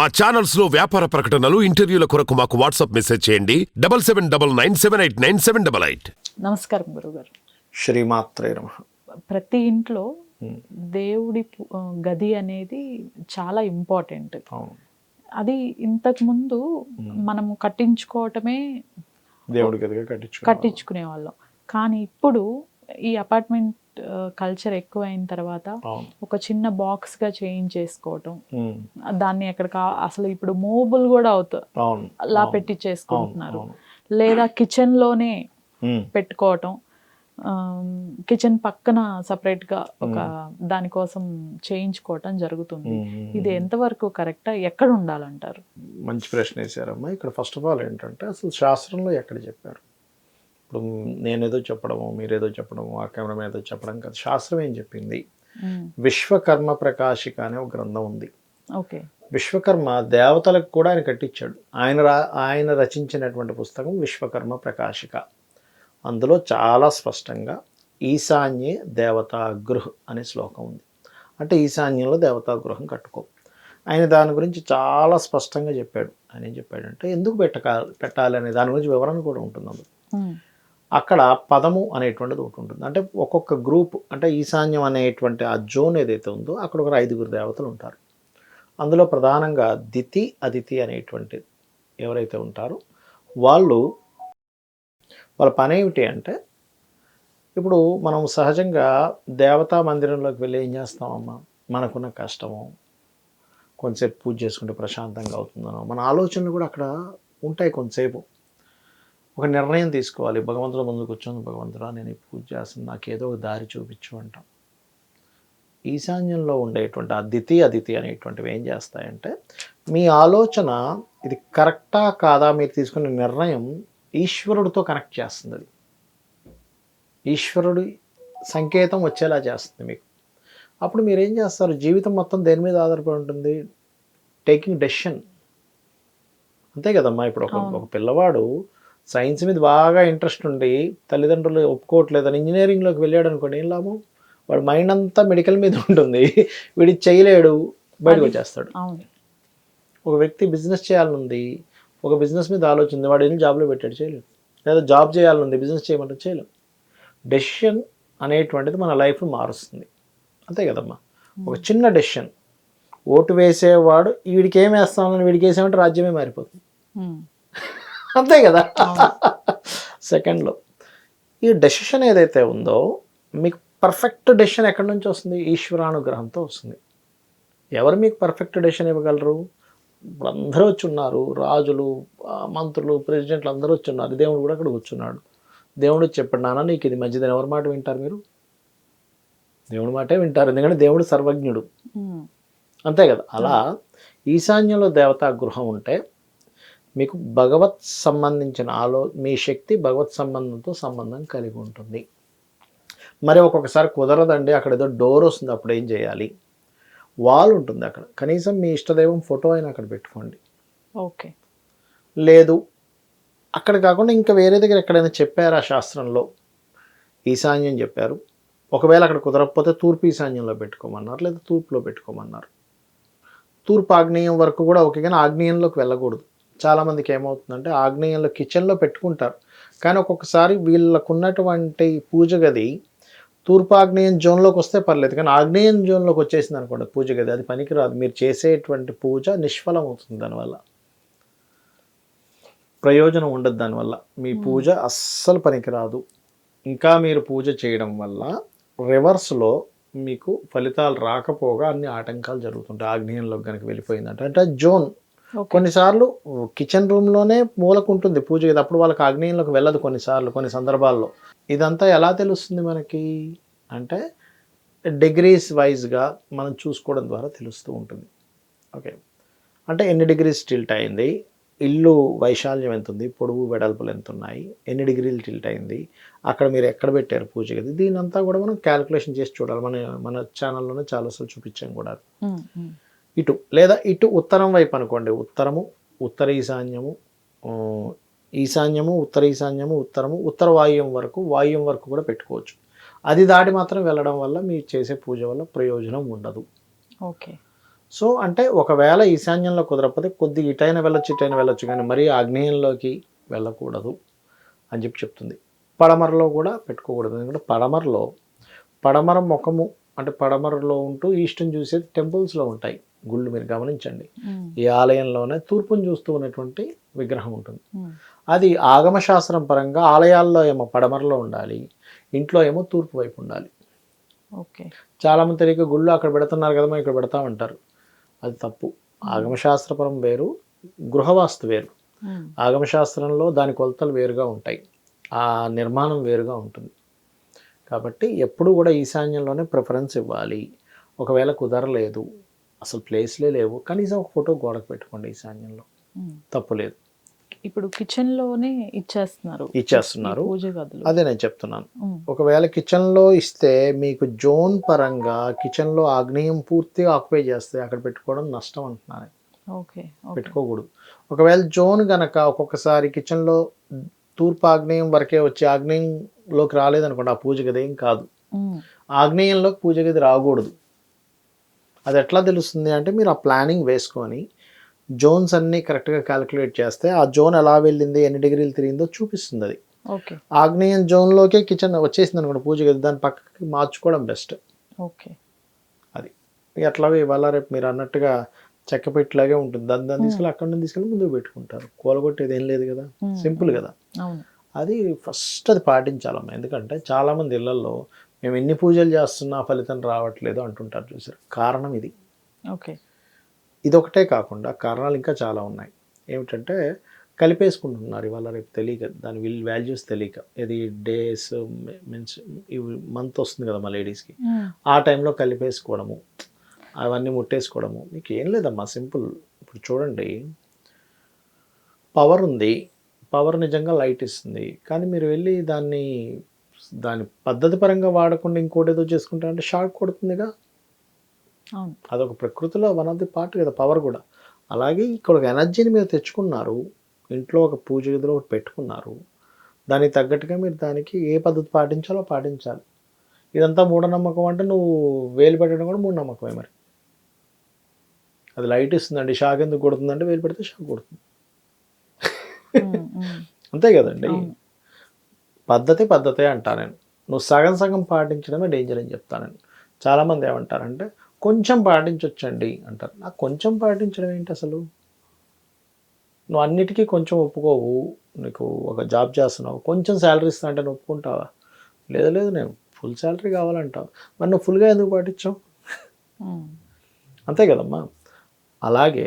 మా ఛానల్స్లో వ్యాపార ప్రకటనలు ఇంటర్వ్యూల కొరకు మాకు వాట్సాప్ మెసేజ్ చేయండి. Double seven double nine seven eight nine seven double eight. నమస్కారం గురుగారు. శ్రీమాత్రే నమ. ప్రతి ఇంట్లో దేవుడి గది అనేది చాలా ఇంపార్టెంట్. అవును. అది ఇంతకు ముందు మనం కట్టించుకోవటమే దేవుడి గదిగా కట్టించు కట్టించుకునే వాళ్ళం కానీ ఇప్పుడు ఈ అపార్ట్మెంట్ కల్చర్ ఎక్కువైన తర్వాత ఒక చిన్న బాక్స్గా చేంజ్ చేసుకోవటం దాన్ని ఎక్కడ అసలు ఇప్పుడు మూవబుల్ కూడా అవుతుంది అలా అవును, పెట్టించేసుకుంటున్నారు అవును. లేదా కిచెన్లోనే పెట్టుకోవటం. కిచెన్ పక్కన సపరేట్గా ఒక దానికోసం చేయించుకోవటం జరుగుతుంది. ఇది ఎంతవరకు కరెక్టా ఎక్కడ ఉండాలంటారు? మంచి ప్రశ్న వేశారమ్మా. ఇక్కడ ఫస్ట్ ఆఫ్ ఆల్ ఏంటంటే అసలు శాస్త్రంలో ఎక్కడ చెప్పారు? ఇప్పుడు నేనేదో చెప్పడము మీరేదో చెప్పడము ఆ కెమెరా ఏదో చెప్పడం కాదు. శాస్త్రం ఏం చెప్పింది? విశ్వకర్మ ప్రకాశిక అనే ఒక గ్రంథం ఉంది. ఓకే. విశ్వకర్మ దేవతలకు కూడా ఆయన కట్టించాడు. ఆయన రా ఆయన రచించినటువంటి పుస్తకం విశ్వకర్మ ప్రకాశిక. అందులో చాలా స్పష్టంగా ఈశాన్యే దేవతా గృహ్ అనే శ్లోకం ఉంది. అంటే ఈశాన్యంలో దేవతా గృహం కట్టుకో. ఆయన దాని గురించి చాలా స్పష్టంగా చెప్పాడు. ఆయన ఏం చెప్పాడంటే ఎందుకు పెట్టక పెట్టాలి అనే దాని గురించి వివరణ కూడా ఉంటుంది అందులో. అక్కడ పదము అనేటువంటిది ఒకటి ఉంటుంది. అంటే ఒక్కొక్క గ్రూప్ అంటే ఈశాన్యం అనేటువంటి ఆ జోన్ ఏదైతే ఉందో అక్కడ ఒక ఐదుగురు దేవతలు ఉంటారు. అందులో ప్రధానంగా దితి అదితి అనేటువంటి ఎవరైతే ఉంటారో వాళ్ళు వాళ్ళ పని ఏమిటి అంటే ఇప్పుడు మనం సహజంగా దేవతా మందిరంలోకి వెళ్ళి ఏం చేస్తామమ్మా? మనకున్న కష్టము కొంతసేపు పూజ చేసుకుంటే ప్రశాంతంగా అవుతుందనో మన ఆలోచనలు కూడా అక్కడ ఉంటాయి కొంతసేపు. ఒక నిర్ణయం తీసుకోవాలి. భగవంతుడు ముందు కూర్చొని భగవంతుడా నేను ఈ పూజ చేస్తాను నాకు ఏదో ఒక దారి చూపించు అంటాం. ఈశాన్యంలో ఉండేటువంటి అదితి అదితి అనేటువంటివి ఏం చేస్తాయంటే మీ ఆలోచన ఇది కరెక్టా కాదా మీరు తీసుకునే నిర్ణయం ఈశ్వరుడితో కనెక్ట్ చేస్తుంది అది. ఈశ్వరుడి సంకేతం వచ్చేలా చేస్తుంది మీకు. అప్పుడు మీరు ఏం చేస్తారు? జీవితం మొత్తం దేని మీద ఆధారపడి ఉంటుంది? Taking decision. అంతే కదమ్మా ఇప్పుడు ఒక. ఒక పిల్లవాడు సైన్స్ మీద బాగా ఇంట్రెస్ట్ ఉండి తల్లిదండ్రులు ఒప్పుకోవట్లేదని ఇంజనీరింగ్లోకి వెళ్ళాడు అనుకోండి ఏం లాభం? వాడు మైండ్ అంతా మెడికల్ మీద ఉంటుంది. వీడి చేయలేడు బయటకు వచ్చేస్తాడు. ఒక వ్యక్తి బిజినెస్ చేయాలనుంది ఒక బిజినెస్ మీద ఆలోచన ఉంది వాడు వెళ్ళి జాబ్లో పెట్టాడు చేయలేడు లేదా జాబ్ చేయాలనుంది బిజినెస్ చేయమంటే చేయలేం. డెసిషన్ అనేటువంటిది మన లైఫ్ మారుస్తుంది. అంతే కదమ్మా. ఒక చిన్న డెసిషన్. ఓటు వేసేవాడు వీడికి ఏం వేస్తామని వీడికి వేసామంటే రాజ్యమే మారిపోతుంది. అంతే కదా? సెకండ్లో. ఈ డెసిషన్ ఏదైతే ఉందో మీకు పర్ఫెక్ట్ డెసిషన్ ఎక్కడి నుంచి వస్తుంది? ఈశ్వరానుగ్రహంతో వస్తుంది. ఎవరు మీకు పర్ఫెక్ట్ డెసిషన్ ఇవ్వగలరు? ఇప్పుడు అందరూ వచ్చి ఉన్నారు. రాజులు మంత్రులు ప్రెసిడెంట్లు అందరూ వచ్చి ఉన్నారు. దేవుడు కూడా అక్కడ కూర్చున్నాడు. దేవుడు చెప్పండి నాన్న నీకు ఇది మంచిదని ఎవరి మాట వింటారు మీరు? దేవుడి మాటే వింటారు. ఎందుకంటే దేవుడు సర్వజ్ఞుడు. అంతే కదా? అలా ఈశాన్యంలో దేవతా గృహం ఉంటే మీకు భగవత్ సంబంధించిన ఆలో మీ శక్తి భగవత్ సంబంధంతో సంబంధం కలిగి ఉంటుంది. మరి ఒక్కొక్కసారి కుదరదండి అక్కడ ఏదో డోర్ వస్తుంది అప్పుడు ఏం చేయాలి? వాల్ ఉంటుంది అక్కడ. కనీసం మీ ఇష్టదైవం ఫోటో అయినా అక్కడ పెట్టుకోండి. ఓకే. లేదు. అక్కడ కాకుండా ఇంకా వేరే దగ్గర ఎక్కడైనా చెప్పారా శాస్త్రంలో? ఈశాన్యం చెప్పారు. ఒకవేళ అక్కడ కుదరకపోతే తూర్పు ఈశాన్యంలో పెట్టుకోమన్నారు లేదా తూర్పులో పెట్టుకోమన్నారు. తూర్పు ఆగ్నేయం వరకు కూడా ఓకే కానీ ఆగ్నేయంలోకి వెళ్ళకూడదు. చాలామందికి ఏమవుతుందంటే ఆగ్నేయంలో కిచెన్లో పెట్టుకుంటారు. కానీ ఒక్కొక్కసారి వీళ్ళకు ఉన్నటువంటి పూజ గది తూర్పు ఆగ్నేయం జోన్లోకి వస్తే పర్లేదు. కానీ ఆగ్నేయం జోన్లోకి వచ్చేసింది అనుకోండి పూజ గది అది పనికిరాదు. మీరు చేసేటువంటి పూజ నిష్ఫలం అవుతుంది దానివల్ల. ప్రయోజనం ఉండదు దానివల్ల. మీ పూజ అస్సలు పనికిరాదు. ఇంకా మీరు పూజ చేయడం వల్ల రివర్స్లో మీకు ఫలితాలు రాకపోగా అన్ని ఆటంకాలు జరుగుతుంటాయి. ఆగ్నేయంలోకి కనుక వెళ్ళిపోయిందంటే అంటే జోన్ కొన్నిసార్లు కిచెన్ రూమ్లోనే మూలకు ఉంటుంది పూజ గది. అప్పుడు వాళ్ళకి ఆగ్నేయంలోకి వెళ్ళదు కొన్నిసార్లు కొన్ని సందర్భాల్లో. ఇదంతా ఎలా తెలుస్తుంది మనకి? అంటే డిగ్రీస్ వైజ్గా మనం చూసుకోవడం ద్వారా తెలుస్తూ ఉంటుంది. ఓకే. అంటే ఎన్ని డిగ్రీస్ టిల్ట్ అయింది? ఇల్లు వైశాల్యం ఎంత ఉంది పొడవు వెడల్పులు ఎంత ఉన్నాయి ఎన్ని డిగ్రీలు టిల్ట్ అయింది? అక్కడ మీరు ఎక్కడ పెట్టారు పూజ గది? దీనంతా కూడా మనం క్యాలిక్యులేషన్ చేసి చూడాలి. మన మన ఛానల్లోనే చాలాసార్లు చూపించాం కూడా. ఇటు లేదా ఇటు ఉత్తరం వైపు అనుకోండి. ఉత్తరము ఉత్తర ఈశాన్యము ఈశాన్యము ఉత్తర ఈశాన్యము ఉత్తరము ఉత్తర వాయువ్యం వరకు వాయువ్యం వరకు కూడా పెట్టుకోవచ్చు. అది దాటి మాత్రం వెళ్ళడం వల్ల మీరు చేసే పూజ వల్ల ప్రయోజనం ఉండదు. ఓకే. సో అంటే ఒకవేళ ఈశాన్యంలో కుదరకపోతే కొద్దిగా ఇటైన వెళ్ళొచ్చు ఇటైన వెళ్ళొచ్చు కానీ మరీ ఆగ్నేయంలోకి వెళ్ళకూడదు అని చెప్పి చెప్తుంది. పడమరలో కూడా పెట్టుకోకూడదు. ఎందుకంటే పడమరలో పడమర ముఖము అంటే పడమరలో ఉంటూ ఈస్ట్ని చూసేది టెంపుల్స్లో ఉంటాయి. గుళ్ళు మీరు గమనించండి. ఈ ఆలయంలోనే తూర్పును చూస్తూ ఉన్నటువంటి విగ్రహం ఉంటుంది. అది ఆగమశాస్త్రం పరంగా ఆలయాల్లో ఏమో పడమరలో ఉండాలి ఇంట్లో ఏమో తూర్పు వైపు ఉండాలి. ఓకే. చాలామంది తెలియక గుళ్ళు అక్కడ పెడుతున్నారు కదా మనం ఇక్కడ పెడతామంటారు అది తప్పు. ఆగమశాస్త్రపరం వేరు గృహవాస్తు వేరు. ఆగమశాస్త్రంలో దాని కొలతలు వేరుగా ఉంటాయి. ఆ నిర్మాణం వేరుగా ఉంటుంది. కాబట్టి ఎప్పుడు కూడా ఈశాన్యంలోనే ప్రిఫరెన్స్ ఇవ్వాలి. ఒకవేళ కుదరలేదు అసలు ప్లేస్లే లేవు. కనీసం ఒక ఫోటో గోడకు పెట్టుకోండి ఈశాన్యంలో ఉమ్. తప్పు లేదు ఇప్పుడు కిచెన్లోనే ఇచ్చేస్తున్నారు. ఇచ్చేస్తున్నారు. అదే నేను చెప్తున్నాను. ఉమ్, ఒకవేళ కిచెన్లో ఇస్తే మీకు జోన్ పరంగా కిచెన్లో ఆగ్నేయం పూర్తిగా ఆక్యుపై చేస్తే అక్కడ పెట్టుకోవడం నష్టం అంటున్నాను పెట్టుకోకూడదు. ఒకవేళ జోన్ గనక ఒక్కొక్కసారి కిచెన్లో తూర్పు ఆగ్నేయం వరకే వచ్చి ఆగ్నేయంలోకి రాలేదనుకోండి ఆ పూజ గది ఏం కాదు. ఉమ్, ఆగ్నేయంలోకి పూజ గది రాకూడదు. అది ఎట్లా తెలుస్తుంది అంటే మీరు ఆ ప్లానింగ్ వేసుకొని జోన్స్ అన్నీ కరెక్ట్గా క్యాలిక్యులేట్ చేస్తే ఆ జోన్ ఎలా వెళ్ళింది ఎన్ని డిగ్రీలు తిరిగిందో చూపిస్తుంది అది. ఓకే. ఆగ్నేయం జోన్లోకే కిచెన్ వచ్చేసింది అనుకోండి పూజ గది దాని పక్కకి మార్చుకోవడం బెస్ట్. ఓకే. అది. ఎట్లాగో ఇవాళ రేపు మీరు అన్నట్టుగా చెక్క పెట్టిలాగే ఉంటుంది. దాన్ని దాన్ని తీసుకెళ్ళి అక్కడ నుంచి తీసుకెళ్ళి ముందుకు పెట్టుకుంటారు. కూలగొట్టేది ఏం లేదు కదా. సింపుల్ కదా. అవును. అది ఫస్ట్ అది పాటించాలమ్మా. ఎందుకంటే చాలామంది ఇళ్ళలో మేము ఎన్ని పూజలు చేస్తున్నా ఫలితం రావట్లేదు అంటుంటారు చూసారు. కారణం ఇది. ఓకే. ఇదొకటే కాకుండా కారణాలు ఇంకా చాలా ఉన్నాయి. ఏమిటంటే కలిపేసుకుంటున్నారు. ఇవాళ రేపు తెలియక దాని విల్ వాల్యూస్ తెలియక. ఇది డేస్ మీన్స్ ఇవి మంత్ వస్తుంది కదా మా లేడీస్కి. ఆ. టైంలో కలిపేసుకోవడము అవన్నీ ముట్టేసుకోవడము. మీకు ఏం లేదమ్మా సింపుల్. ఇప్పుడు చూడండి. పవర్ ఉంది. పవర్ నిజంగా లైట్ ఇస్తుంది. కానీ మీరు వెళ్ళి దాన్ని దాని పద్ధతి పరంగా వాడకుండా ఇంకోటి ఏదో చేసుకుంటా అంటే షార్ట్ కొడుతుందిగా? అదొక ప్రకృతిలో వన్ ఆఫ్ ది పార్ట్ కదా పవర్ కూడా. అలాగే ఇక్కడ ఒక ఎనర్జీని మీరు తెచ్చుకున్నారు. ఇంట్లో ఒక పూజ గదిలో ఒకటి పెట్టుకున్నారు. దానికి తగ్గట్టుగా మీరు దానికి ఏ పద్ధతి పాటించాలో పాటించాలి. ఇదంతా మూఢనమ్మకం అంటే నువ్వు వేలు పెట్టడం కూడా మూఢనమ్మకమే మరి. అది లైట్ ఇస్తుందండి షాక్ ఎందుకు కొడుతుందంటే వేలు పెడితే షాక్ కొడుతుంది. అంతే కదండి. పద్ధతి పద్ధతే అంటా నేను. నువ్వు సగం సగం పాటించడమే డేంజర్ అని చెప్తాను నేను. చాలామంది ఏమంటారంటే కొంచెం పాటించవచ్చండి అంటారు. నాకు కొంచెం పాటించడం ఏంటి అసలు? నువ్వు అన్నిటికీ కొంచెం ఒప్పుకోవు. నీకు ఒక జాబ్ చేస్తున్నావు. కొంచెం శాలరీ ఇస్తా అంటే నువ్వు ఒప్పుకుంటావా? లేదు లేదు నేను ఫుల్ శాలరీ కావాలంటావు. మరి నువ్వు ఫుల్గా ఎందుకు పాటించావు? అంతే కదమ్మా. అలాగే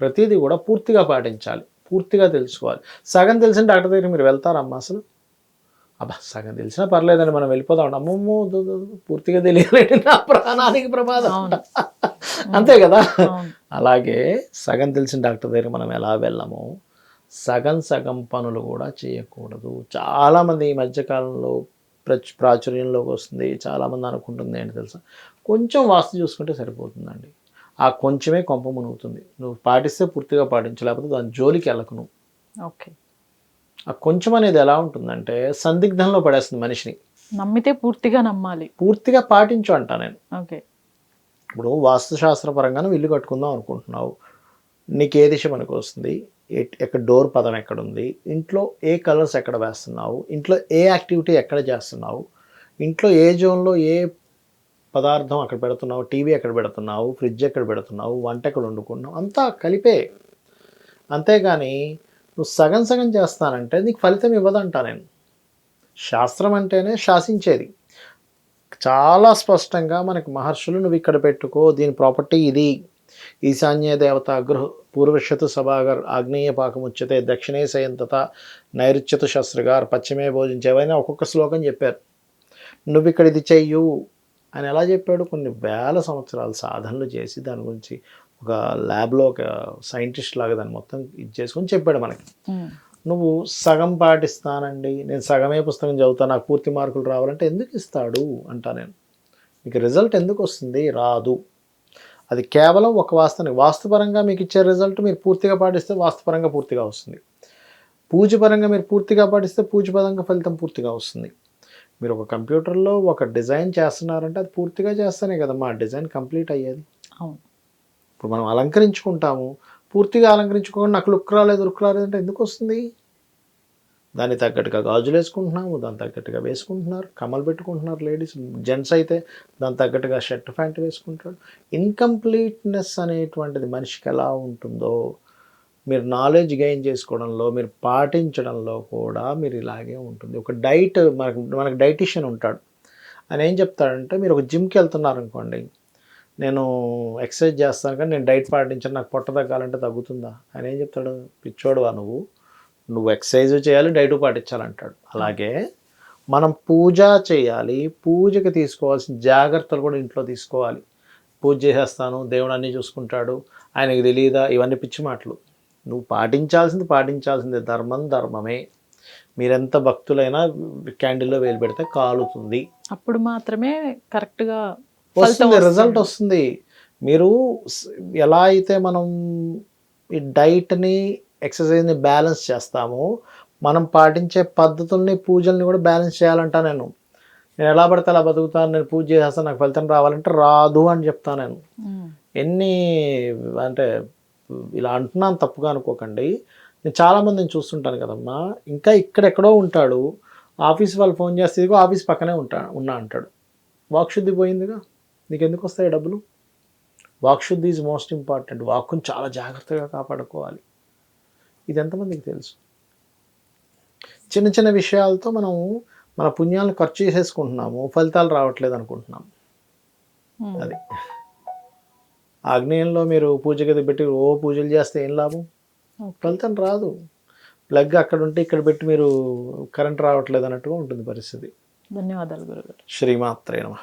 ప్రతిదీ కూడా పూర్తిగా పాటించాలి. పూర్తిగా తెలుసుకోవాలి. సగం తెలిసిన డాక్టర్ దగ్గర మీరు వెళ్తారమ్మా అసలు? అబ్బా సగం తెలిసినా పర్లేదండి మనం వెళ్ళిపోదాం అమ్మమ్మో పూర్తిగా తెలియలేదు నా ప్రాణానికి ప్రమాదం. అంతే కదా? అలాగే సగం తెలిసిన డాక్టర్ దగ్గర మనం ఎలా వెళ్ళామో సగం సగం పనులు కూడా చేయకూడదు. చాలామంది ఈ మధ్యకాలంలో ప్రచ్ ప్రాచుర్యంలోకి వస్తుంది చాలామంది అనుకుంటుంది ఏంటి తెలుసా? కొంచెం వాస్తు చూసుకుంటే సరిపోతుందండి. ఆ కొంచెమే కొంప మునుగుతుంది. నువ్వు పాటిస్తే పూర్తిగా పాటించు లేకపోతే దాని జోలికి వెళ్ళకు నువ్వు ఓకే. ఆ కొంచెం అనేది ఎలా ఉంటుందంటే సందిగ్ధంలో పడేస్తుంది మనిషిని. నమ్మితే పూర్తిగా నమ్మాలి. పూర్తిగా పాటించు అంటా నేను. ఓకే. ఇప్పుడు వాస్తుశాస్త్ర పరంగా నువ్వు ఇల్లు కట్టుకుందాం అనుకుంటున్నావు. నీకు ఏ దిశ మనకు వస్తుంది? ఎక్కడ డోర్ పదం ఎక్కడ ఉంది ఇంట్లో ఏ కలర్స్ ఎక్కడ వేస్తున్నావు? ఇంట్లో ఏ యాక్టివిటీ ఎక్కడ చేస్తున్నావు? ఇంట్లో ఏ జోన్లో ఏ పదార్థం అక్కడ పెడుతున్నావు టీవీ ఎక్కడ పెడుతున్నావు ఫ్రిడ్జ్ ఎక్కడ పెడుతున్నావు వంట ఎక్కడ వండుకున్నావు అంతా కలిపే. అంతేగాని నువ్వు సగం సగం చేస్తానంటే నీకు ఫలితం ఇవ్వదంటా నేను. శాస్త్రం అంటేనే శాసించేది. చాలా స్పష్టంగా మనకి మహర్షులు నువ్వు ఇక్కడ పెట్టుకో దీని ప్రాపర్టీ ఇది. ఈశాన్య దేవత గృహ పూర్వశతు సభాగర్ ఆగ్నేయ పాకముచ్యతే దక్షిణే సయంతత నైరుత్యతు శస్త్రగార్ పశ్చిమే భోజించేవైనా ఒక్కొక్క శ్లోకం చెప్పారు. నువ్వు ఇక్కడ ఇది చెయ్యు. అని ఎలా చెప్పాడు? కొన్ని వేల సంవత్సరాలు సాధనలు చేసి దాని గురించి ఒక ల్యాబ్లో ఒక సైంటిస్ట్ లాగా దాన్ని మొత్తం ఇది చేసుకొని చెప్పాడు మనకి. నువ్వు సగం పాటిస్తానండి నేను సగమే పుస్తకం చదువుతా నాకు పూర్తి మార్కులు రావాలంటే ఎందుకు ఇస్తాడు? అంటా నేను. మీకు రిజల్ట్ ఎందుకు వస్తుంది? రాదు. అది కేవలం ఒక వాస్తవానికి వాస్తుపరంగా మీకు ఇచ్చే రిజల్ట్ మీరు పూర్తిగా పాటిస్తే వాస్తుపరంగా పూర్తిగా వస్తుంది. పూజపరంగా మీరు పూర్తిగా పాటిస్తే పూజపరంగా ఫలితం పూర్తిగా వస్తుంది. మీరు ఒక కంప్యూటర్లో ఒక డిజైన్ చేస్తున్నారంటే అది పూర్తిగా చేస్తేనే కదమ్మా ఆ డిజైన్ కంప్లీట్ అయ్యేది. అవును. ఇప్పుడు మనం అలంకరించుకుంటాము పూర్తిగా అలంకరించుకోకుండా నాకు లుక్ రాలేదు లుక్ రాలేదు అంటే ఎందుకు వస్తుంది? దానికి తగ్గట్టుగా గాజులు వేసుకుంటున్నాము దాని తగ్గట్టుగా వేసుకుంటున్నారు కమ్మలు పెట్టుకుంటున్నారు లేడీస్ జెంట్స్ అయితే దాని తగ్గట్టుగా షర్ట్ ప్యాంట్ వేసుకుంటాడు ఇన్కంప్లీట్నెస్ అనేటువంటిది మనిషికి ఎలా ఉంటుందో మీరు నాలెడ్జ్ గెయిన్ చేసుకోవడంలో మీరు పాటించడంలో కూడా మీరు ఇలాగే ఉంటుంది. ఒక డైట్ మనకు మనకు డైటిషియన్ ఉంటాడు. ఆయన ఏం చెప్తాడంటే మీరు ఒక జిమ్కి వెళ్తున్నారు అనుకోండి నేను ఎక్సర్సైజ్ చేస్తాను కానీ నేను డైట్ పాటించాను నాకు పొట్ట తగ్గాలంటే తగ్గుతుందా? ఆయన ఏం చెప్తాడు పిచ్చోడువా నువ్వు నువ్వు ఎక్సర్సైజ్ చేయాలి డైట్ పాటించాలంటాడు అలాగే మనం పూజ చేయాలి పూజకి తీసుకోవాల్సిన జాగ్రత్తలు కూడా ఇంట్లో తీసుకోవాలి. పూజ చేసేస్తాను దేవుడు అన్నీ చూసుకుంటాడు ఆయనకి తెలియదా ఇవన్నీ పిచ్చి మాటలు. నువ్వు పాటించాల్సింది పాటించాల్సిందే. ధర్మం ధర్మమే. మీరెంత భక్తులైనా క్యాండిల్లో వేలు పెడితే కాలుతుంది. అప్పుడు మాత్రమే కరెక్ట్గా వస్తుంది రిజల్ట్ వస్తుంది. మీరు ఎలా అయితే మనం ఈ డైట్ని ఎక్సర్సైజ్ని బ్యాలెన్స్ చేస్తామో మనం పాటించే పద్ధతుల్ని పూజల్ని కూడా బ్యాలెన్స్ చేయాలంటా నేను. నేను ఎలా పడితే అలా బతుకుతాను నేను పూజ చేసేస్తాను నాకు ఫలితం రావాలంటే రాదు అని చెప్తాను నేను. ఎన్ని అంటే ఇలా అంటున్నాను తప్పుగా అనుకోకండి. నేను చాలామందిని చూస్తుంటాను కదమ్మా. ఇంకా ఇక్కడెక్కడో ఉంటాడు. ఆఫీస్ వాళ్ళు ఫోన్ చేస్తే ఇదిగో ఆఫీస్ పక్కనే ఉంటా ఉన్నా అంటాడు. వాక్శుద్ధి పోయిందిగా? నీకు ఎందుకు వస్తాయి డబ్బులు? వాక్శుద్ధి ఈజ్ మోస్ట్ ఇంపార్టెంట్ వాక్కుని చాలా జాగ్రత్తగా కాపాడుకోవాలి. ఇది ఎంతమందికి తెలుసు? చిన్న చిన్న విషయాలతో మనం మన పుణ్యాలను ఖర్చు చేసేసుకుంటున్నాము. ఫలితాలు రావట్లేదు అనుకుంటున్నాం. ఉమ్. అది. ఆగ్నేయంలో మీరు పూజ గది పెట్టి ఓ పూజలు చేస్తే ఏం లాభం. ఫలితం రాదు. ప్లగ్ అక్కడ ఉంటే ఇక్కడ పెట్టి మీరు కరెంట్ రావట్లేదు అన్నట్టుగా ఉంటుంది పరిస్థితి. ధన్యవాదాలు గురుగారు. శ్రీమాత్రే నమ.